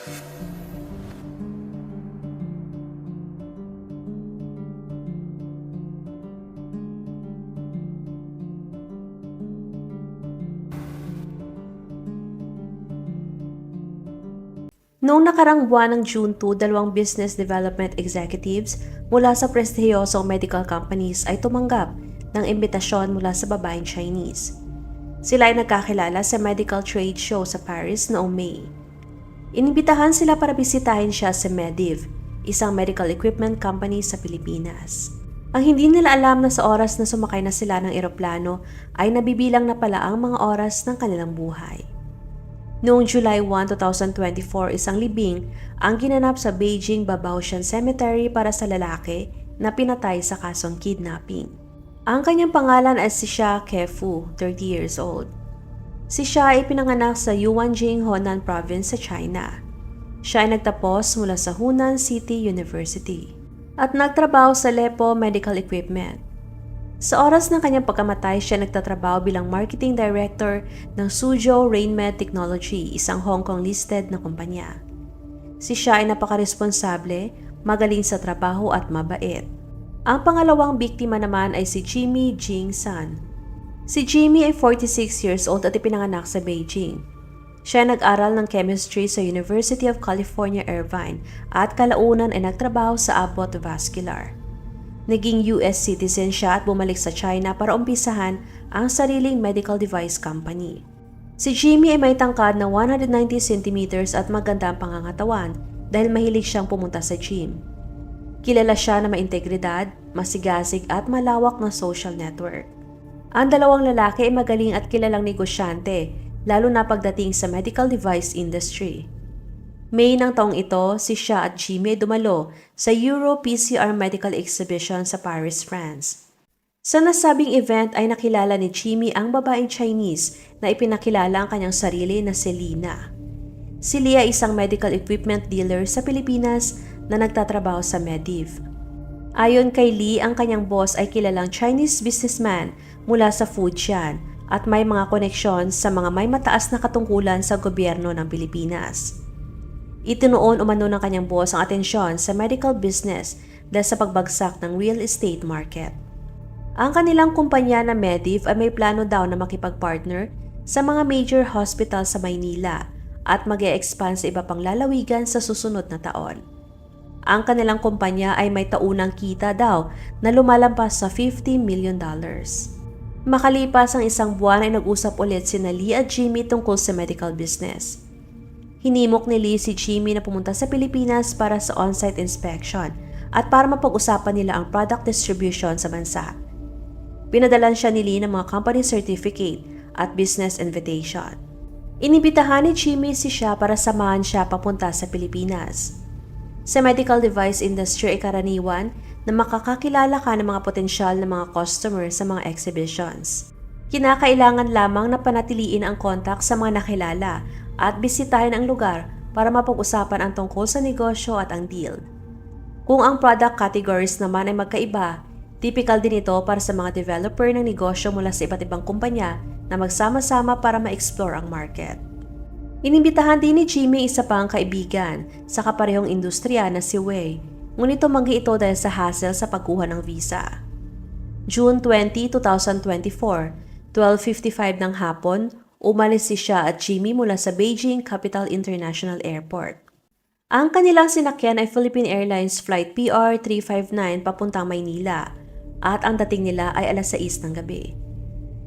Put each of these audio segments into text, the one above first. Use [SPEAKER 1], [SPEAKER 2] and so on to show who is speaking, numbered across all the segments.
[SPEAKER 1] Noong nakarang buwan ng June 2, dalawang business development executives mula sa prestihiyosong medical companies ay tumanggap ng imbitasyon mula sa babaeng Chinese. Sila ay nagkakilala sa medical trade show sa Paris noong May. Inibitahan sila para bisitahin siya sa Mediv, isang medical equipment company sa Pilipinas. Ang hindi nila alam na sa oras na sumakay na sila ng eroplano ay nabibilang na pala ang mga oras ng kanilang buhay. Noong July 1, 2024, isang libing ang ginanap sa Beijing Babaoshan Cemetery para sa lalaki na pinatay sa kasong kidnapping. Ang kanyang pangalan ay si Xia Kefu, 30 years old. Si Xia ay pinanganak sa Yuanjing, Honan Province sa China. Siya ay nagtapos mula sa Hunan City University at nagtrabaho sa Lepo Medical Equipment. Sa oras ng kanyang pagkamatay, siya nagtatrabaho bilang marketing director ng Suzhou Rainmed Technology, isang Hong Kong-listed na kumpanya. Si Xia ay napakaresponsable, magaling sa trabaho at mabait. Ang pangalawang biktima naman ay si Jimmy Jing San. Si Jimmy ay 46 years old at ipinanganak sa Beijing. Siya nag-aral ng chemistry sa University of California, Irvine at kalaunan ay nagtrabaho sa Abbott Vascular. Naging US citizen siya at bumalik sa China para umpisahan ang sariling medical device company. Si Jimmy ay may tangkad na 190 cm at maganda ang pangangatawan dahil mahilig siyang pumunta sa gym. Kilala siya na maintegridad, masigasig at malawak na social network. Ang dalawang lalaki ay magaling at kilalang negosyante, lalo na pagdating sa medical device industry. May ng taong ito, si Xia at Jimmy dumalo sa Euro PCR Medical Exhibition sa Paris, France. Sa nasabing event ay nakilala ni Jimmy ang babaeng Chinese na ipinakilala ang kanyang sarili na Selena. Si Lia isang medical equipment dealer sa Pilipinas na nagtatrabaho sa Mediv. Ayon kay Lee, ang kanyang boss ay kilalang Chinese businessman mula sa Fujian at may mga koneksyon sa mga may mataas na katungkulan sa gobyerno ng Pilipinas. Itinuon umano ng kanyang boss ang atensyon sa medical business dahil sa pagbagsak ng real estate market. Ang kanilang kumpanya na Mediv ay may plano daw na makipag-partner sa mga major hospital sa Maynila at mag expand sa iba pang lalawigan sa susunod na taon. Ang kanilang kumpanya ay may taunang kita daw na lumalampas sa 50 million dollars. Makalipas ang isang buwan ay nag-usap ulit si Lee at Jimmy tungkol sa medical business. Hinimok ni Lee si Jimmy na pumunta sa Pilipinas para sa on-site inspection at para mapag-usapan nila ang product distribution sa bansa. Pinadalan siya ni Lee ng mga company certificate at business invitation. Inibitahan ni Jimmy si siya para samahan siya papunta sa Pilipinas. Sa medical device industry ay karaniwan na makakakilala ka ng mga potensyal na mga customer sa mga exhibitions. Kinakailangan lamang na panatiliin ang kontak sa mga nakilala at bisitahin ang lugar para mapag-usapan ang tungkol sa negosyo at ang deal. Kung ang product categories naman ay magkaiba, typical din ito para sa mga developer ng negosyo mula sa iba't ibang kumpanya na magsama-sama para ma-explore ang market. Inimbitahan din ni Jimmy isa pang kaibigan sa kaparehong industriya na si Wei, ngunit tumanggi ito dahil sa hassle sa pagkuha ng visa. June 20, 2024, 12.55 ng hapon, Umalis si siya at Jimmy mula sa Beijing Capital International Airport. Ang kanilang sinakyan ay Philippine Airlines Flight PR-359 papuntang Maynila at ang dating nila ay alas 6 ng gabi.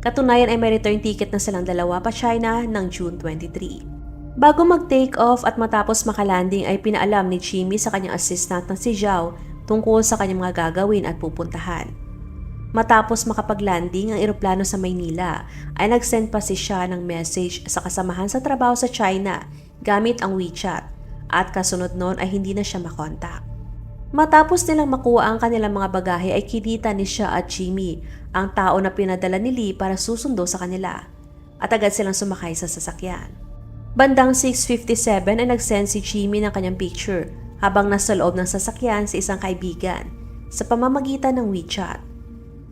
[SPEAKER 1] Katunayan ay may return ticket na silang dalawa pa China ng June 23. Bago mag-take off at matapos makalanding ay pinaalam ni Jimmy sa kanyang assistant na si Zhao tungkol sa kanyang mga gagawin at pupuntahan. Matapos makapag-landing ang eroplano sa Maynila, ay nag-send pa si siya ng message sa kasamahan sa trabaho sa China gamit ang WeChat at kasunod noon ay hindi na siya makontak. Matapos nilang makuha ang kanilang mga bagahe ay kinita ni siya at Jimmy, ang tao na pinadala ni Lee para susundo sa kanila, at agad silang sumakay sa sasakyan. Bandang 6.57 ay nag-send si Jimmy ng kanyang picture habang nasa loob ng sasakyan sa isang kaibigan sa pamamagitan ng WeChat.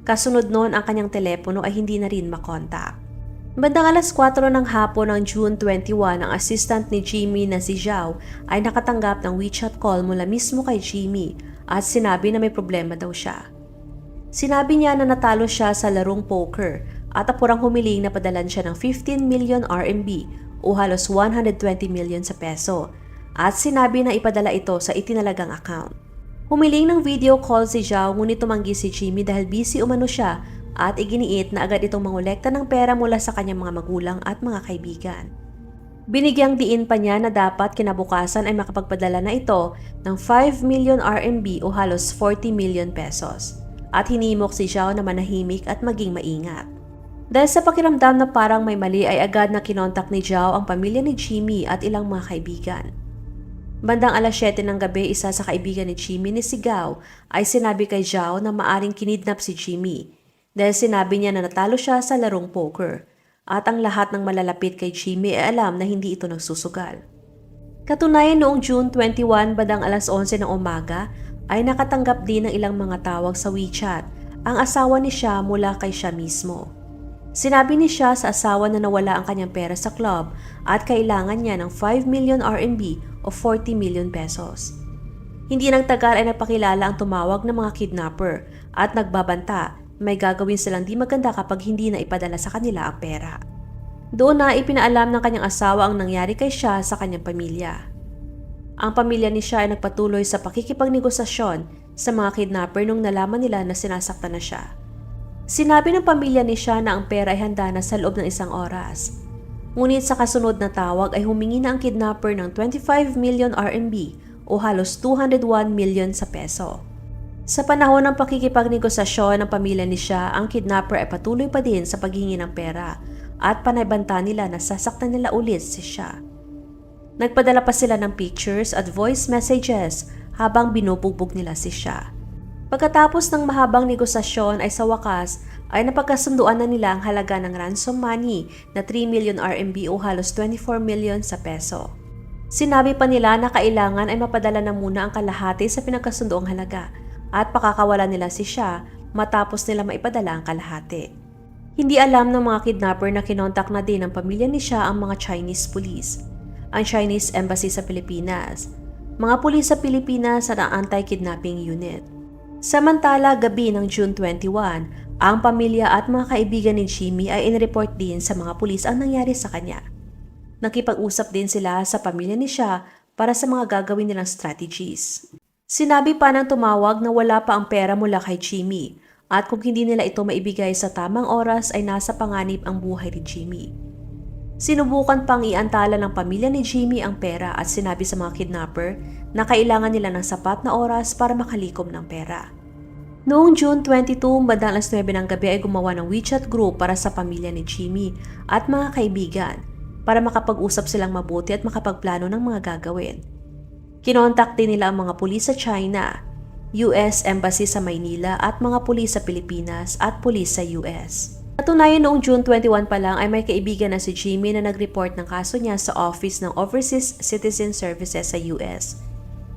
[SPEAKER 1] Kasunod noon ang kanyang telepono ay hindi na rin makontak. Bandang alas 4 ng hapon ng June 21, ang assistant ni Jimmy na si Zhao ay nakatanggap ng WeChat call mula mismo kay Jimmy at sinabi na may problema daw siya. Sinabi niya na natalo siya sa larong poker at apurang humiling na padalan siya ng 15 million RMB o halos 120 million sa peso at sinabi na ipadala ito sa itinalagang account. Humiling ng video call si Zhao ngunit tumanggi si Jimmy dahil busy umano siya at iginiit na agad itong mangolekta ng pera mula sa kanyang mga magulang at mga kaibigan. Binigyang diin pa niya na dapat kinabukasan ay makapagpadala na ito ng 5 million RMB o halos 40 million pesos at hinimok si Zhao na manahimik at maging maingat. Dahil sa pakiramdam na parang may mali ay agad na kinontak ni Zhao ang pamilya ni Jimmy at ilang mga kaibigan. Bandang alas 7 ng gabi, isa sa kaibigan ni Jimmy ni Sigaw ay sinabi kay Zhao na maaring kinidnap si Jimmy dahil sinabi niya na natalo siya sa larong poker at ang lahat ng malalapit kay Jimmy ay alam na hindi ito nagsusugal. Katunayan noong June 21 bandang alas 11 ng umaga ay nakatanggap din ng ilang mga tawag sa WeChat ang asawa ni siya mula kay siya mismo. Sinabi ni siya sa asawa na nawala ang kanyang pera sa club at kailangan niya ng 5 million RMB o 40 million pesos. Hindi nagtagal ay nagpakilala ang tumawag ng mga kidnapper at nagbabanta may gagawin silang di maganda kapag hindi na ipadala sa kanila ang pera. Doon na ipinaalam ng kanyang asawa ang nangyari kay siya sa kanyang pamilya. Ang pamilya ni siya ay nagpatuloy sa pakikipagnegosasyon sa mga kidnapper nung nalaman nila na sinasaktan na siya. Sinabi ng pamilya ni siya na ang pera ay handa na sa loob ng isang oras. Ngunit sa kasunod na tawag ay humingi na ang kidnapper ng 25 million RMB o halos 201 million sa peso. Sa panahon ng pakikipagnegosasyon ng pamilya ni siya, ang kidnapper ay patuloy pa din sa paghingi ng pera at panaybanta nila na sasaktan nila ulit si siya. Nagpadala pa sila ng pictures at voice messages habang binubugbog nila si siya. Pagkatapos ng mahabang negosasyon ay sa wakas ay napagkasunduan na nila ang halaga ng ransom money na 3 million RMB o halos 24 million sa peso. Sinabi pa nila na kailangan ay mapadala na muna ang kalahati sa pinagkasundoang halaga at pakakawala nila si siya matapos nila maipadala ang kalahati. Hindi alam ng mga kidnapper na kinontak na din ng pamilya ni siya ang mga Chinese police, ang Chinese Embassy sa Pilipinas, mga pulis sa Pilipinas at ang Anti-Kidnapping Unit. Samantala, gabi ng June 21, ang pamilya at mga kaibigan ni Jimmy ay inreport din sa mga pulis ang nangyari sa kanya. Nakipag-usap din sila sa pamilya ni siya para sa mga gagawin nilang strategies. Sinabi pa ng tumawag na wala pa ang pera mula kay Jimmy at kung hindi nila ito maibigay sa tamang oras ay nasa panganib ang buhay ni Jimmy. Sinubukan pang iantala ng pamilya ni Jimmy ang pera at sinabi sa mga kidnapper na kailangan nila ng sapat na oras para makalikom ng pera. Noong June 22, bandang alas 9 ng gabi ay gumawa ng WeChat group para sa pamilya ni Jimmy at mga kaibigan para makapag-usap silang mabuti at makapagplano ng mga gagawin. Kinontak din nila ang mga pulis sa China, US Embassy sa Maynila at mga pulis sa Pilipinas at pulis sa US. Natunayan noong June 21 pa lang ay may kaibigan na si Jimmy na nag-report ng kaso niya sa Office ng Overseas Citizen Services sa US.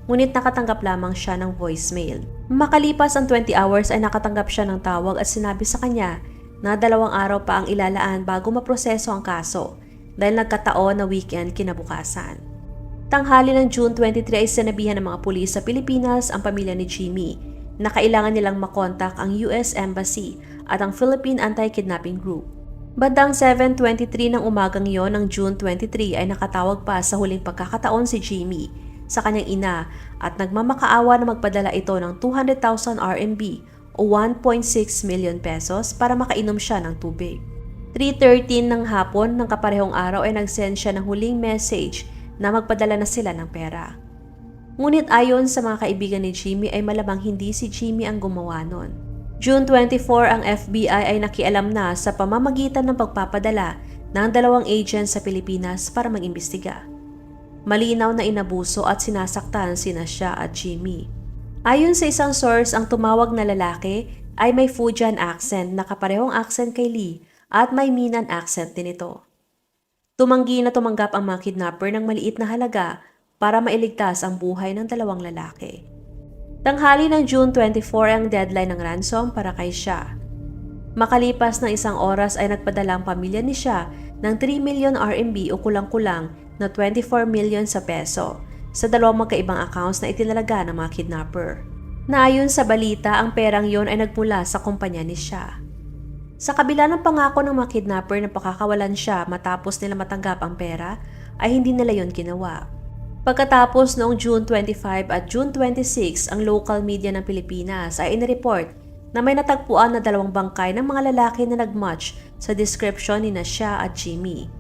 [SPEAKER 1] Ngunit nakatanggap lamang siya ng voicemail. Makalipas ang 20 hours ay nakatanggap siya ng tawag at sinabi sa kanya na dalawang araw pa ang ilalaan bago maproseso ang kaso dahil nagkataon na weekend kinabukasan. Tanghali ng June 23 ay sinabihan ng mga pulis sa Pilipinas ang pamilya ni Jimmy na kailangan nilang makontak ang US Embassy at ang Philippine Anti-Kidnapping Group. Bandang 7.23 ng umagang iyon ng June 23 ay nakatawag pa sa huling pagkakataon si Jimmy sa kanyang ina at nagmamakaawa na magpadala ito ng 200,000 RMB o 1.6 million pesos para makainom siya ng tubig. 3.13 ng hapon ng kaparehong araw ay nagsend siya ng huling message na magpadala na sila ng pera. Ngunit ayon sa mga kaibigan ni Jimmy ay malamang hindi si Jimmy ang gumawa nun. June 24 ang FBI ay nakialam na sa pamamagitan ng pagpapadala ng dalawang agents sa Pilipinas para mag-imbestiga. Malinaw na inabuso at sinasaktan sina siya at Jimmy. Ayon sa isang source, ang tumawag na lalaki ay may Fujian accent na kaparehong accent kay Lee at may Minan accent din ito. Tumanggi na tumanggap ang mga kidnapper ng maliit na halaga para mailigtas ang buhay ng dalawang lalaki. Tanghali ng June 24 ang deadline ng ransom para kay siya. Makalipas ng isang oras ay nagpadala ang pamilya ni siya ng 3 million RMB o kulang-kulang na 24 million sa peso sa dalawang magkaibang accounts na itinalaga ng mga kidnapper. Naayon sa balita, ang perang yon ay nagmula sa kumpanya ni siya. Sa kabila ng pangako ng mga kidnapper na pakakawalan siya matapos nila matanggap ang pera, ay hindi nila yon ginawa. Pagkatapos noong June 25 at June 26, ang local media ng Pilipinas ay inireport na may natagpuan na dalawang bangkay ng mga lalaki na nagmatch sa description ni na siya at Jimmy.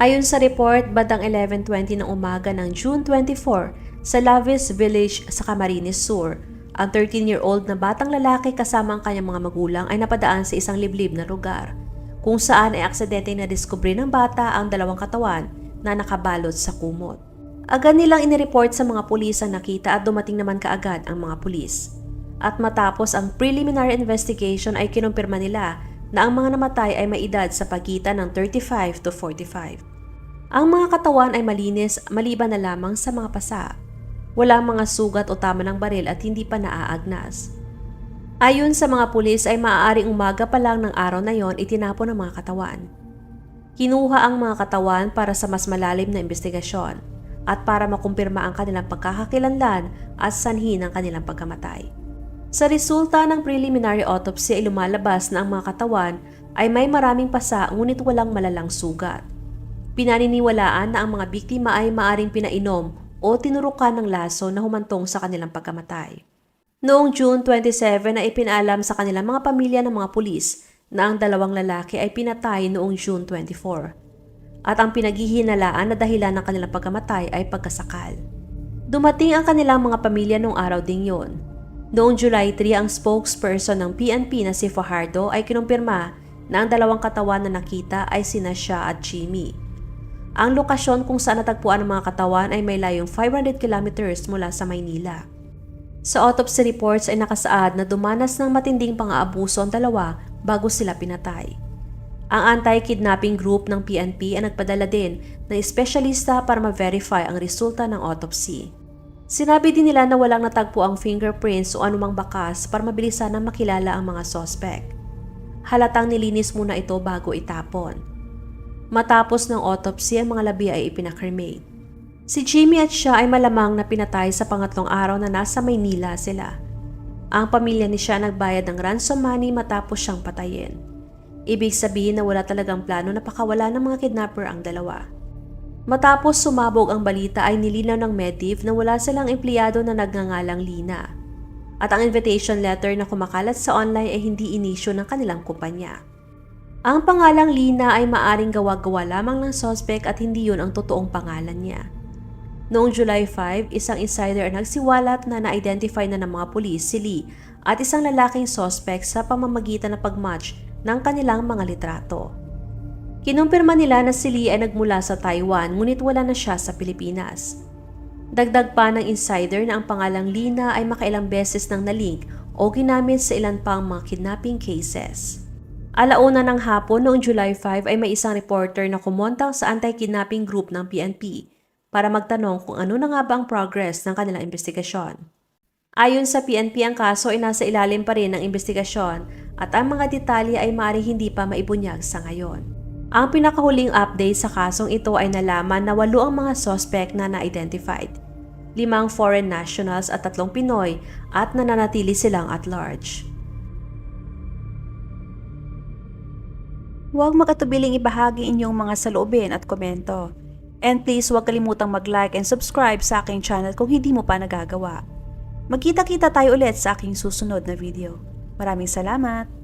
[SPEAKER 1] Ayon sa report, bandang 11.20 ng umaga ng June 24 sa Lavis Village sa Camarines Sur, ang 13-year-old na batang lalaki kasama ang kanyang mga magulang ay napadaan sa isang liblib na lugar, kung saan ay aksidente na diskubre ng bata ang dalawang katawan na nakabalot sa kumot. Agad nilang inireport sa mga pulis ang nakita at dumating naman kaagad ang mga pulis. At matapos ang preliminary investigation ay kinumpirma nila na ang mga namatay ay may edad sa pagitan ng 35 to 45. Ang mga katawan ay malinis maliban na lamang sa mga pasa. Walang mga sugat o tama ng baril at hindi pa naaagnas. Ayon sa mga pulis ay maaaring umaga pa lang ng araw na yon itinapon ang mga katawan. Kinuha ang mga katawan para sa mas malalim na investigasyon at para makumpirma ang kanilang pagkakakilanlan at sanhi ng kanilang pagkamatay. Sa resulta ng preliminary autopsy ay lumalabas na ang mga katawan ay may maraming pasa ngunit walang malalang sugat. Pinaniniwalaan na ang mga biktima ay maaring pinainom o tinurukan ng laso na humantong sa kanilang pagkamatay. Noong June 27 ay ipinalam sa kanilang mga pamilya ng mga pulis na ang dalawang lalaki ay pinatay noong June 24 at ang pinaghihinalaan na dahilan ng kanilang pagkamatay ay pagkasakal. Dumating ang kanilang mga pamilya noong araw ding yon Noong July 3, ang spokesperson ng PNP na si Fajardo ay kinumpirma na ang dalawang katawan na nakita ay sina siya at Jimmy. Ang lokasyon kung saan natagpuan ang mga katawan ay may layong 500 kilometers mula sa Maynila. Sa autopsy reports ay nakasaad na dumanas ng matinding pang-aabuso ang dalawa bago sila pinatay. Ang anti-kidnapping group ng PNP ay nagpadala din ng espesyalista para ma-verify ang resulta ng autopsy. Sinabi din nila na walang natagpo ang fingerprints o anumang bakas para mabilisan na makilala ang mga sospek. Halatang nilinis muna ito bago itapon. Matapos ng autopsy, ang mga labi ay ipinakremate. Si Jimmy at siya ay malamang na pinatay sa pangatlong araw na nasa Maynila sila. Ang pamilya ni siya nagbayad ng ransom money matapos siyang patayin. Ibig sabihin na wala talagang plano na pakawala ng mga kidnapper ang dalawa. Matapos sumabog ang balita ay nilinaw ng Medivh na wala silang empleyado na nagngangalang Lina. At ang invitation letter na kumakalat sa online ay hindi inisyo ng kanilang kumpanya. Ang pangalang Lina ay maaring gawa-gawa lamang ng suspect at hindi yun ang totoong pangalan niya. Noong July 5, isang insider ang nagsiwalat na na-identify na ng mga pulis si Lee at isang lalaking suspect sa pamamagitan ng pagmatch ng kanilang mga litrato. Kinumpirma nila na si Lee ay nagmula sa Taiwan ngunit wala na siya sa Pilipinas. Dagdag pa ng insider na ang pangalang Lina ay makailang beses nang nalink o ginamit sa ilan pang mga kidnapping cases. Alauna ng hapon noong July 5 ay may isang reporter na kumontang sa anti-kidnapping group ng PNP para magtanong kung ano na nga ba ang progress ng kanilang investigasyon. Ayon sa PNP, ang kaso ay nasa ilalim pa rin ng investigasyon at ang mga detalye ay maaaring hindi pa maibunyag sa ngayon. Ang pinakahuling update sa kasong ito ay nalaman na walo ang mga suspect na na-identified. Limang foreign nationals at tatlong Pinoy at nananatili silang at large.
[SPEAKER 2] Huwag makatubiling ibahagi inyong mga saloobin at komento. And please huwag kalimutang mag-like and subscribe sa aking channel kung hindi mo pa nagagawa. Magkita-kita tayo ulit sa aking susunod na video. Maraming salamat!